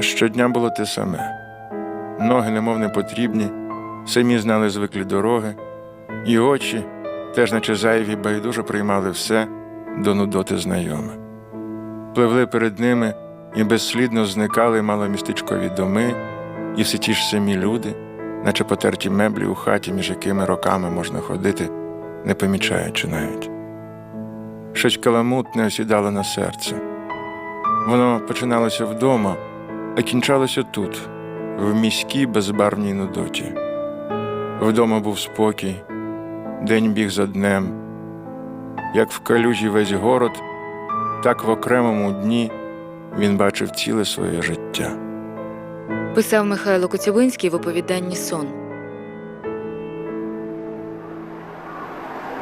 Щодня було те саме. Ноги немов не потрібні, самі знали звиклі дороги, і очі, теж наче зайві, байдуже приймали все до нудоти знайоме. Пливли перед ними і безслідно зникали маломістечкові доми, і все ті ж самі люди, наче потерті меблі у хаті, між якими роками можна ходити, не помічаючи навіть. Щось каламутне осідало на серце. Воно починалося вдома, а кінчалося тут, в міській безбарвній нудоті. Вдома був спокій, день біг за днем. Як в калюжі весь город, так в окремому дні він бачив ціле своє життя. Писав Михайло Коцюбинський в оповіданні Сон.